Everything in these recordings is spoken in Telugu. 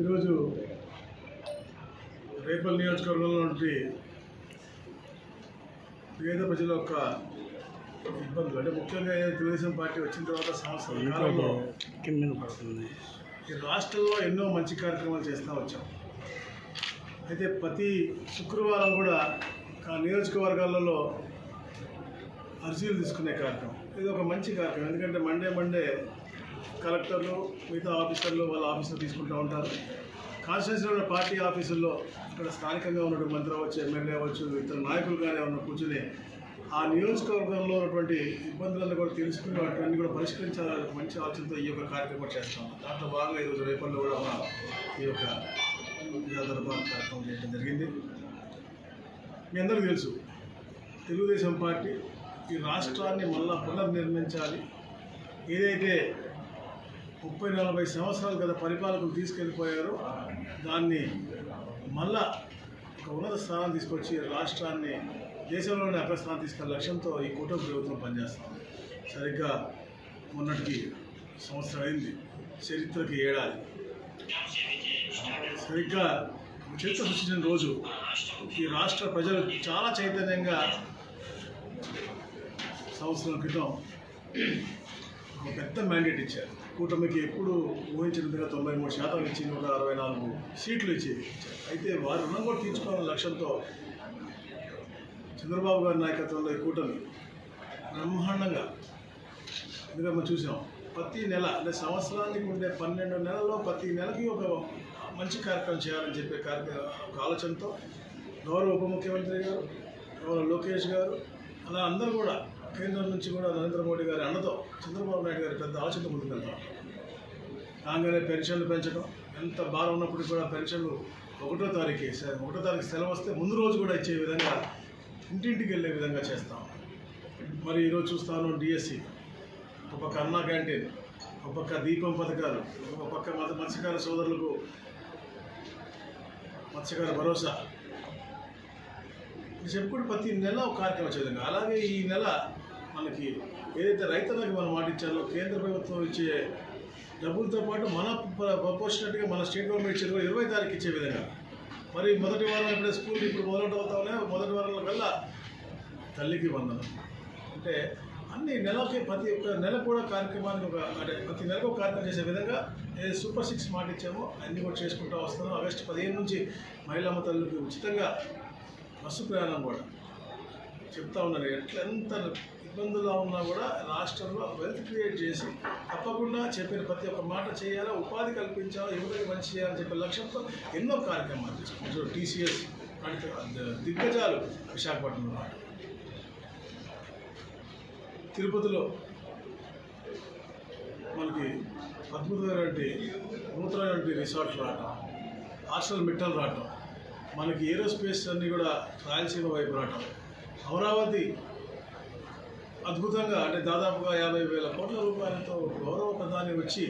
ఈరోజు రేపల్ నియోజకవర్గంలో పేద ప్రజల యొక్క ఇబ్బందులు అంటే ముఖ్యంగా తెలుగుదేశం పార్టీ వచ్చిన తర్వాత సంవత్సరం ఈ రాష్ట్రంలో ఎన్నో మంచి కార్యక్రమాలు చేస్తూ వచ్చాం. అయితే ప్రతి శుక్రవారం కూడా ఆ నియోజకవర్గాలలో అర్జీలు తీసుకునే కార్యక్రమం. ఇది ఒక మంచి కార్యక్రమం. ఎందుకంటే మండే మండే కలెక్టర్లు మిగతా ఆఫీసర్లు వాళ్ళ ఆఫీసులు తీసుకుంటూ ఉంటారు. కాన్స్టిట్యూషన్ పార్టీ ఆఫీసుల్లో ఇక్కడ స్థానికంగా ఉన్నటువంటి మంత్రి అవ్వచ్చు ఎమ్మెల్యే అవ్వచ్చు ఇతర నాయకులు కానీ ఉన్న కూర్చుని ఆ నియోజకవర్గంలో ఉన్నటువంటి ఇబ్బందులను కూడా తెలుసుకుని వాటిని కూడా పరిష్కరించాలని మంచి ఆలోచనతో ఈ యొక్క కార్యక్రమం చేస్తాం. దాంట్లో భాగంగా ఈరోజు రేపల్లో కూడా మన ఈ యొక్క ప్రజాదర్బార్ కార్యక్రమం చేయడం జరిగింది. మీ అందరికీ తెలుసు తెలుగుదేశం పార్టీ ఈ రాష్ట్రాన్ని మళ్ళా పునర్నిర్మించాలి. ఏదైతే ముప్పై నలభై సంవత్సరాలు గత పరిపాలకులు తీసుకెళ్ళిపోయారు. దాన్ని మళ్ళా ఒక ఉన్నత స్థానం తీసుకొచ్చి రాష్ట్రాన్ని దేశంలోనే అగ్రస్థానం తీసుకెళ్ళే లక్ష్యంతో ఈ కూటమి ప్రభుత్వం పనిచేస్తుంది. సరిగ్గా మొన్నటికి సంవత్సరం అయింది. చరిత్రకి ఏడాది. సరిగ్గా చరిత్ర సృష్టించిన రోజు ఈ రాష్ట్ర ప్రజలు చాలా చైతన్యంగా సంవత్సరం క్రితం ఒక పెద్ద మ్యాండేట్ ఇచ్చారు. కూటమికి ఎప్పుడు ఊహించిన విధంగా తొంభై మూడు శాతం ఇచ్చి నూట అరవై నాలుగు సీట్లు ఇచ్చి అయితే వారు రుణం కూడా తీర్చుకోవాలనే లక్ష్యంతో చంద్రబాబు గారి నాయకత్వంలో ఈ కూటమి బ్రహ్మాండంగా ఎందుకంటే మనం చూసాం ప్రతి నెల అంటే సంవత్సరానికి ఉండే పన్నెండు నెలల్లో ప్రతి నెలకి ఒక మంచి కార్యక్రమం చేయాలని చెప్పే కార్యక్రమం ఒక ఆలోచనతో గౌరవ ఉప ముఖ్యమంత్రి గారు గౌరవ లోకేష్ గారు అలా అందరూ కూడా కేంద్రం నుంచి కూడా నరేంద్ర మోడీ గారి అన్నతో చంద్రబాబు నాయుడు గారి పెద్ద ఆలోచనతో ముందుకు వెళ్తాం రాగానే పెన్షన్లు పెంచడం ఎంత భారం ఉన్నప్పటికీ కూడా పెన్షన్లు ఒకటో తారీఖు స- ఒకటో తారీఖు సెలవు వస్తే ముందు రోజు కూడా ఇచ్చే విధంగా ఇంటింటికి వెళ్ళే విధంగా చేస్తాం. మరి ఈరోజు చూస్తాను డిఎస్సి ఒక పక్క అన్నా క్యాంటీన్ ఒక పక్క దీపం పథకాలు ఒక పక్క మత మత్స్యకార సోదరులకు మత్స్యకార భరోసా. ఇది చెప్పుకుంటే ప్రతి నెల ఒక కార్యక్రమం వచ్చే విధంగా అలాగే ఈ నెల మనకి ఏదైతే రైతులకు మనం మాట కేంద్ర ప్రభుత్వం ఇచ్చే డబ్బులతో పాటు మన ప్రపోర్షనట్గా మన స్టేట్ గవర్నమెంట్ ఇచ్చేది కూడా ఇరవై తారీఖు ఇచ్చే విధంగా. మరి మొదటి వారం ఇప్పుడు స్కూల్ ఇప్పుడు మొదలు మొదటి వారంలో కల్లా తల్లికి వందనం. అంటే అన్ని నెలకి ప్రతి ఒక్క నెల కూడా కార్యక్రమానికి ఒక అంటే ప్రతి నెలకు ఒక కార్యక్రమం చేసే విధంగా ఏదైతే సూపర్ సిక్స్ మాట ఇచ్చామో అన్ని కూడా చేసుకుంటూ వస్తున్నాం. ఆగస్టు పదిహేను నుంచి మహిళమ్మ తల్లికి ఉచితంగా బస్సు ప్రయాణం కూడా చెప్తా ఉన్నారు. ఎట్లా ఎంత ఇబ్బందుల్లో ఉన్నా కూడా రాష్ట్రంలో వెల్త్ క్రియేట్ చేసి తప్పకుండా చెప్పిన ప్రతి ఒక్క మాట చేయాలా ఉపాధి కల్పించాలా యువతకి మంచి చేయాలని చెప్పే లక్ష్యంతో ఎన్నో కార్యక్రమాలు చేస్తాం టీసీఎస్ దిగ్గజాలు విశాఖపట్నంలో మాట తిరుపతిలో మనకి అద్భుతమైనటువంటి నూతనమైనటువంటి రిసార్ట్లు రావటం హాస్టల్ మిట్టలు రావటం మనకి ఏరోస్పేస్ అన్నీ కూడా రాయలసీమ వైపు రావటం అమరావతి అద్భుతంగా అంటే దాదాపుగా యాభై వేల కోట్ల రూపాయలతో గౌరవ ప్రధాని వచ్చి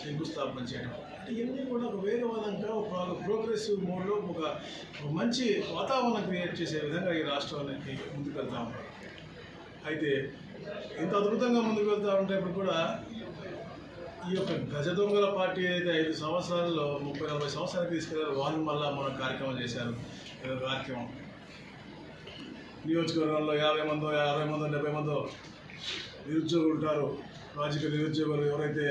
శంకుస్థాపన చేయడం. అంటే ఇవన్నీ కూడా ఒక వేగవంతంగా ఒక ప్రోగ్రెసివ్ మోడ్లో ఒక ఒక మంచి వాతావరణం క్రియేట్ చేసే విధంగా ఈ రాష్ట్రానికి ముందుకు వెళ్తా అయితే ఇంత అద్భుతంగా ముందుకు వెళ్తా ఉంటే ఇప్పుడు కూడా ఈ యొక్క గజ దొంగల పార్టీ అయితే ఐదు సంవత్సరాల్లో ముప్పై నలభై సంవత్సరాలకు తీసుకెళ్ళారు వాళ్ళు మళ్ళా మన కార్యక్రమం చేశారు. కార్యక్రమం. నియోజకవర్గంలో యాభై మందో అరవై మందో డెబ్బై మందో నిరుద్యోగులు ఉంటారు. రాజకీయ నిరుద్యోగులు ఎవరైతే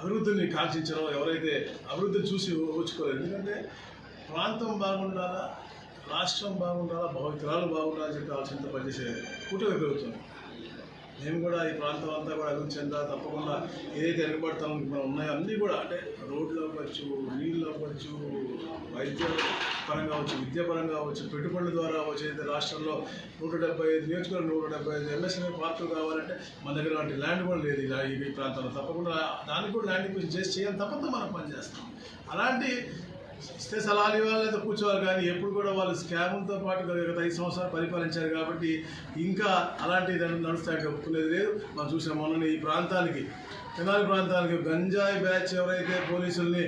అభివృద్ధిని కాంక్షించారో ఎవరైతే అభివృద్ధిని చూసి ఓచుకోలేదు ఎందుకంటే ప్రాంతం బాగుండాలా రాష్ట్రం బాగుండాలా భవితరాలు బాగుండాలని చెప్పి ఆలోచనతో పనిచేసే కూటమి ప్రభుత్వం. మేము కూడా ఈ ప్రాంతం అంతా కూడా అభివృద్ధి చెందా తప్పకుండా ఏదైతే వెనుకబడతామో మనం ఉన్నాయో అన్నీ కూడా అంటే రోడ్లు అవ్వచ్చు నీళ్ళు అవ్వచ్చు వైద్య పరంగా అవచ్చు విద్యాపరంగా అవచ్చు పెట్టుబడుల ద్వారా అవ్వచ్చు రాష్ట్రంలో నూట డెబ్బై ఐదు నియోజకవర్గం నూట డెబ్బై ఐదు ఎంఎస్ఎంఏ పార్కులు కావాలంటే మన దగ్గర అలాంటి ల్యాండ్ కూడా లేదు ఇలా ఈ ప్రాంతంలో. తప్పకుండా దానికి కూడా ల్యాండ్ చేసి చేయాలి తప్పకుండా మనం పనిచేస్తాం. అలాంటి ఇస్తే సలహాలు ఇవ్వాలి లేదా కూర్చోవాలి కానీ ఎప్పుడు కూడా వాళ్ళు స్కాములతో పాటు గత ఐదు సంవత్సరాలు పరిపాలించారు కాబట్టి ఇంకా అలాంటి నడుస్తాయి ఒప్పుకునేది లేదు. మనం చూసాం మొన్న ఈ ప్రాంతానికి తెనాలి ప్రాంతానికి గంజాయి బ్యాచ్ ఎవరైతే పోలీసుల్ని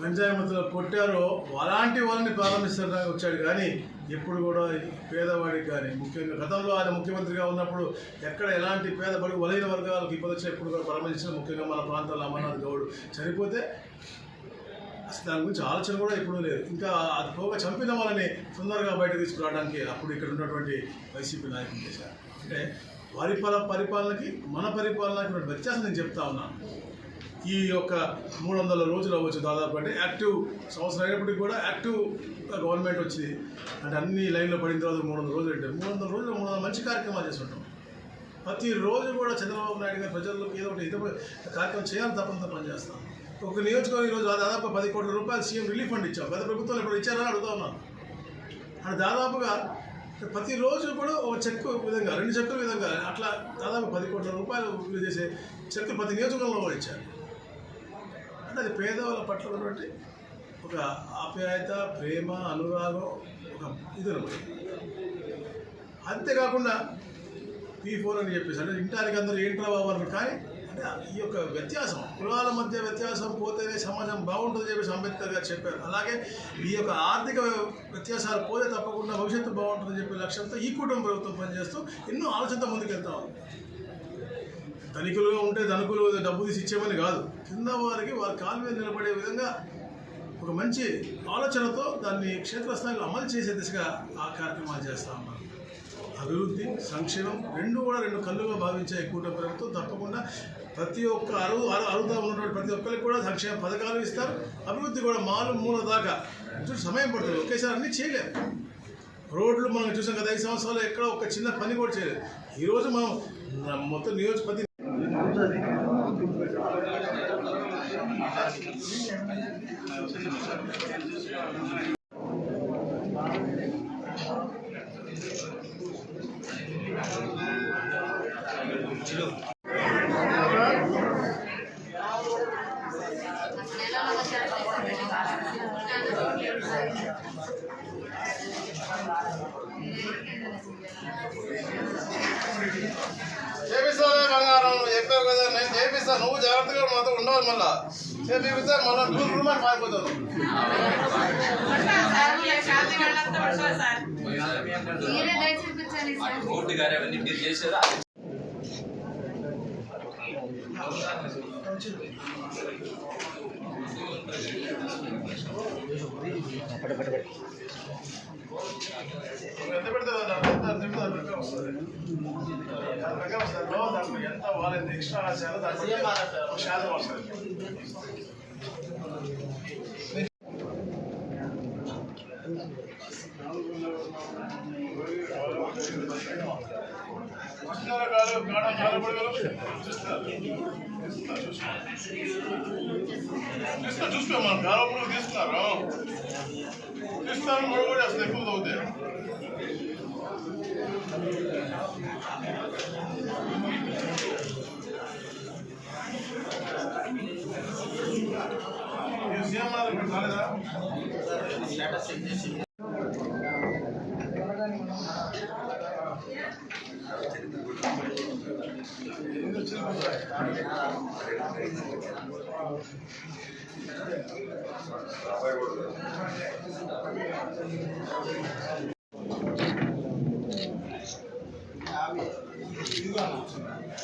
గంజాయి మత్తులో కొట్టారో అలాంటి వాళ్ళని ప్రారంభించడానికి వచ్చాడు. కానీ ఎప్పుడు కూడా పేదవాడికి కానీ ముఖ్యంగా గతంలో ఆయన ముఖ్యమంత్రిగా ఉన్నప్పుడు ఎక్కడ ఎలాంటి పేద బడుగు బలహీన వర్గాలకు ఇబ్బంది వచ్చినా ఎప్పుడు కూడా పరామర్శించిన ముఖ్యంగా మన ప్రాంతాల్లో అమర్నాథ్ గౌడ్ చనిపోతే అసలు దాని గురించి ఆలోచన కూడా ఎప్పుడూ లేదు. ఇంకా అది పోగా చంపిన వాళ్ళని తొందరగా బయట తీసుకురావడానికి అప్పుడు ఇక్కడ ఉన్నటువంటి వైసీపీ నాయకులు చేశారు? అంటే వారి పల పరిపాలనకి మన పరిపాలనకి ఉన్న వ్యత్యాసం నేను చెప్తా ఉన్నాను ఈ యొక్క మూడు వందల రోజులు అవ్వచ్చు దాదాపు. అంటే యాక్టివ్ సంవత్సరం అయినప్పటికీ కూడా యాక్టివ్ గవర్నమెంట్ వచ్చింది అంటే అన్ని లైన్లో పడిన తర్వాత మూడు వందల రోజులు అంటే మూడు వందల రోజులు మూడు వందల మంచి కార్యక్రమాలు చేస్తుంటాం. ప్రతిరోజు కూడా చంద్రబాబు నాయుడు గారు ప్రజల్లోకి ఏదో ఒకటి ఏదో ఒకటి కార్యక్రమం చేయాలని తప్పంతా పనిచేస్తాం ఒక నియోజకవర్గం ఈరోజు దాదాపు పది కోట్ల రూపాయలు సీఎం రిలీఫ్ ఫండ్ ఇచ్చాం గత ప్రభుత్వం ఇప్పుడు ఇచ్చారని అడుగుతా ఉన్నాను అది దాదాపుగా ప్రతిరోజు కూడా ఒక చెక్ విధంగా రెండు చెక్కుల విధంగా అట్లా దాదాపు పది కోట్ల రూపాయలు విలువ చేసే చెక్కులు ప్రతి నియోజకవర్గంలో కూడా ఇచ్చారు. అంటే అది పేదవాళ్ళ పట్ల ఉన్నటువంటి ఒక ఆప్యాయత ప్రేమ అనురాగం ఒక ఇది అనమాట అంతేకాకుండా పీ ఫోర్ అని చెప్పేసి అంటే ఇంటానికి అందరూ ఏంట్రా బాబు అని కానీ అంటే ఈ యొక్క వ్యత్యాసం కులాల మధ్య వ్యత్యాసం పోతేనే సమాజం బాగుంటుంది చెప్పేసి అంబేద్కర్ గారు చెప్పారు. అలాగే ఈ యొక్క ఆర్థిక వ్యత్యాసాలు పోతే తప్పకుండా భవిష్యత్తు బాగుంటుందని చెప్పే లక్ష్యంతో ఈ కుటుంబ ప్రభుత్వం పనిచేస్తూ ఎన్నో ఆలోచనతో ముందుకెళ్తా ఉంది. ధనికులుగా ఉంటే ధనికులు డబ్బు తీసి ఇచ్చేమని కాదు. కింద వారికి వారి కాలు మీద నిలబడే విధంగా ఒక మంచి ఆలోచనతో దాన్ని క్షేత్రస్థాయిలో అమలు చేసే దిశగా ఆ కార్యక్రమాలు చేస్తా ఉన్నాం అభివృద్ధి సంక్షేమం రెండు కూడా రెండు కళ్ళుగా భావించే కూటమి ప్రభుత్వం తప్పకుండా ప్రతి ఒక్క అరువు అరు అరువుగా ఉన్నటువంటి ప్రతి ఒక్కరికి కూడా సంక్షేమ పథకాలు ఇస్తారు. అభివృద్ధి కూడా మాలు మూల దాకా. కొంచెం సమయం పడుతుంది. ఒకేసారి అన్నీ చేయలేము రోడ్లు మనం చూసాం కదా ఐదు సంవత్సరాలు ఎక్కడ ఒక చిన్న పని కూడా చేయలేదు. ఈరోజు మనం మొత్తం నియోజకపతి చేపిస్తానే ఉండవు మళ్ళా. చేపిస్తే మళ్ళీ నూరు రూపాయలు పారిపోతావు మీరే దయ చూపించాలి సార్. రోడ్డు గారు అవన్నీ మీరు చేశారా? ఎంత పెడితే అంత తింటారు రకం వస్తుంది రకం వస్తుంది దాంట్లో ఎంత వాళ్ళ ఎక్స్ట్రా రాశారో దాంట్లో ఒక శాతం వస్తుంది కాలు కాడ కాలపడగలరు చూస్తా చూసుకో మనం కాలపడలు తీస్తున్నారు తీస్తాను కూడా అసలు ఎక్కువ అవుతాయి రాబోయే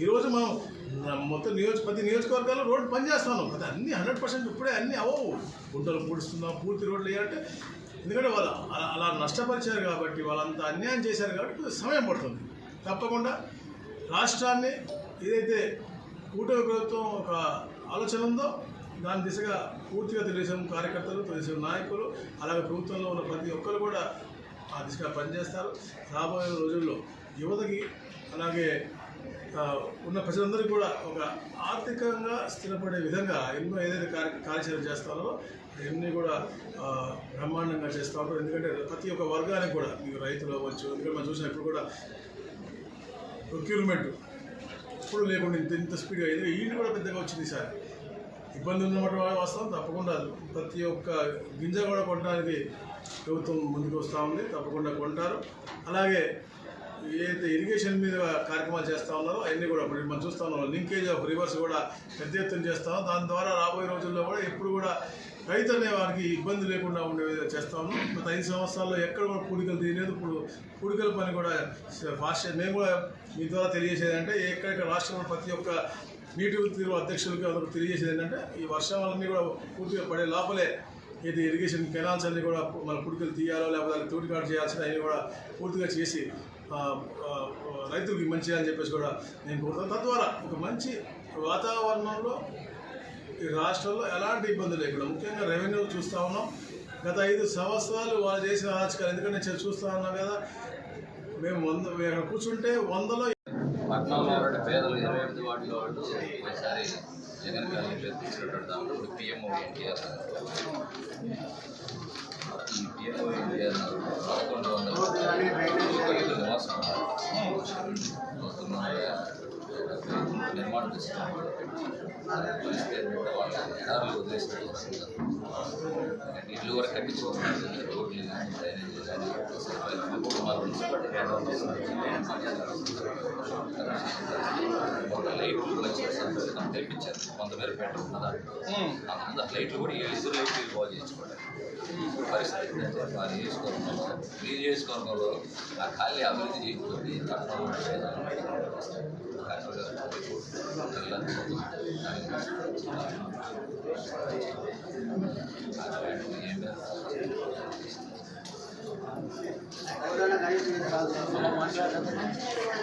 ఈరోజు మనం మొత్తం నియోజక ప్రతి నియోజకవర్గాల్లో రోడ్డు పనిచేస్తున్నాం. అది అన్ని హండ్రెడ్ పర్సెంట్ ఇప్పుడే అన్ని అవ్వవు. గుంటలు పూడుస్తున్నాం పూర్తి రోడ్లు వేయాలంటే ఎందుకంటే వాళ్ళు అలా అలా నష్టపరిచారు కాబట్టి వాళ్ళంతా అన్యాయం చేశారు కాబట్టి సమయం పడుతుంది. తప్పకుండా రాష్ట్రాన్ని ఏదైతే కూటమి ప్రభుత్వం ఒక ఆలోచన ఉందో దాని దిశగా పూర్తిగా తెలుగుదేశం కార్యకర్తలు తెలుగుదేశం నాయకులు అలాగే ప్రభుత్వంలో ఉన్న ప్రతి ఒక్కరు కూడా ఆ దిశగా పనిచేస్తారు. రాబోయే రోజుల్లో యువతకి అలాగే ఉన్న ప్రజలందరికీ కూడా ఒక ఆర్థికంగా స్థిరపడే విధంగా ఎన్నో ఏదైతే కార్య కార్యాచరణ చేస్తారో అవన్నీ కూడా బ్రహ్మాండంగా చేస్తూ ఉంటారు. ఎందుకంటే ప్రతి ఒక్క వర్గానికి కూడా మీకు రైతులు అవ్వచ్చు ఎందుకంటే మనం చూసిన ఇప్పుడు కూడా ప్రొక్యూర్మెంట్ ఇప్పుడు లేకుండా ఇంత ఇంత స్పీడ్గా అయింది ఈయన కూడా పెద్దగా వచ్చింది సార్ ఇబ్బంది ఉన్నటువంటి వాళ్ళ వస్తాం తప్పకుండా ప్రతి ఒక్క గింజ కూడా కొనడానికి ప్రభుత్వం ముందుకు వస్తూ ఉంది తప్పకుండా కొంటారు. అలాగే ఏదైతే ఇరిగేషన్ మీద కార్యక్రమాలు చేస్తూ ఉన్నారో అవన్నీ కూడా ఇప్పుడు మనం చూస్తూ ఉన్నాం లింకేజ్ ఆఫ్ రివర్స్ కూడా పెద్ద ఎత్తున చేస్తాం దాని ద్వారా రాబోయే రోజుల్లో కూడా ఎప్పుడు కూడా రైతు అనే వారికి ఇబ్బంది లేకుండా ఉండే విధంగా చేస్తా ఉన్నాం. గత ఐదు సంవత్సరాల్లో ఎక్కడ కూడా పూడికలు తీయలేదు. ఇప్పుడు పూడికల పని కూడా ఫాస్ట్ మేము కూడా మీ ద్వారా తెలియజేసేది అంటే ఎక్కడెక్కడ రాష్ట్రంలో ప్రతి ఒక్క నీటి తీరు అధ్యక్షులకు అందరూ తెలియజేసేది ఏంటంటే ఈ వర్షాలన్నీ కూడా పూర్తిగా పడే లోపలే ఇది ఇరిగేషన్ కెనాల్స్ అన్నీ కూడా మన పుడికలు తీయాలో లేకపోతే దానికి తోటికాటు చేయాల్సిన అవి కూడా పూర్తిగా చేసి రైతులకి మంచి అని చెప్పేసి కూడా నేను కోరుతాను తద్వారా ఒక మంచి వాతావరణంలో ఈ రాష్ట్రంలో ఎలాంటి ఇబ్బందులు లేకుండా ముఖ్యంగా రెవెన్యూ చూస్తూ ఉన్నాం. గత ఐదు సంవత్సరాలు వాళ్ళు చేసిన అరాచకాలు ఎందుకంటే నేను చూస్తూ ఉన్నాం కదా మేము వంద మేము అక్కడ కూర్చుంటే వందలో పట్టణంలో ఉన్న పేదలు ఇరవై ఎనిమిది వాటిలో వాళ్ళు ఒకసారి జగన్ గారి తెచ్చినటువంటి దాంట్లో ఇప్పుడు పిఎంఓ ఎన్టీఆర్ ఈ పిఎంఓ ఎన్టీఆర్ పదకొండు వందల రైతు నివాసం వస్తున్న నిర్మాణం పరిస్థితి ఏంటంటే వాళ్ళు ఎడారులు వదిలేసినట్టు ఇల్లు కూడా కట్టించుకోవాలి రోడ్లు కానీ డ్రైనేజీలు కానీ ఒక లైట్లు మంచి సంతకం తెప్పించారు కొంత మేర పెట్టుకున్నదా అంత లైట్లు కూడా ఎదురు లైట్లు బాగు చేసుకోవడం పరిస్థితి వారు చేసుకోవడంలో మీరు చేసుకోవడంలో ఆ ఖాళీ అభివృద్ధి చేయకపోతే పట్టణంలో ఎవరైనా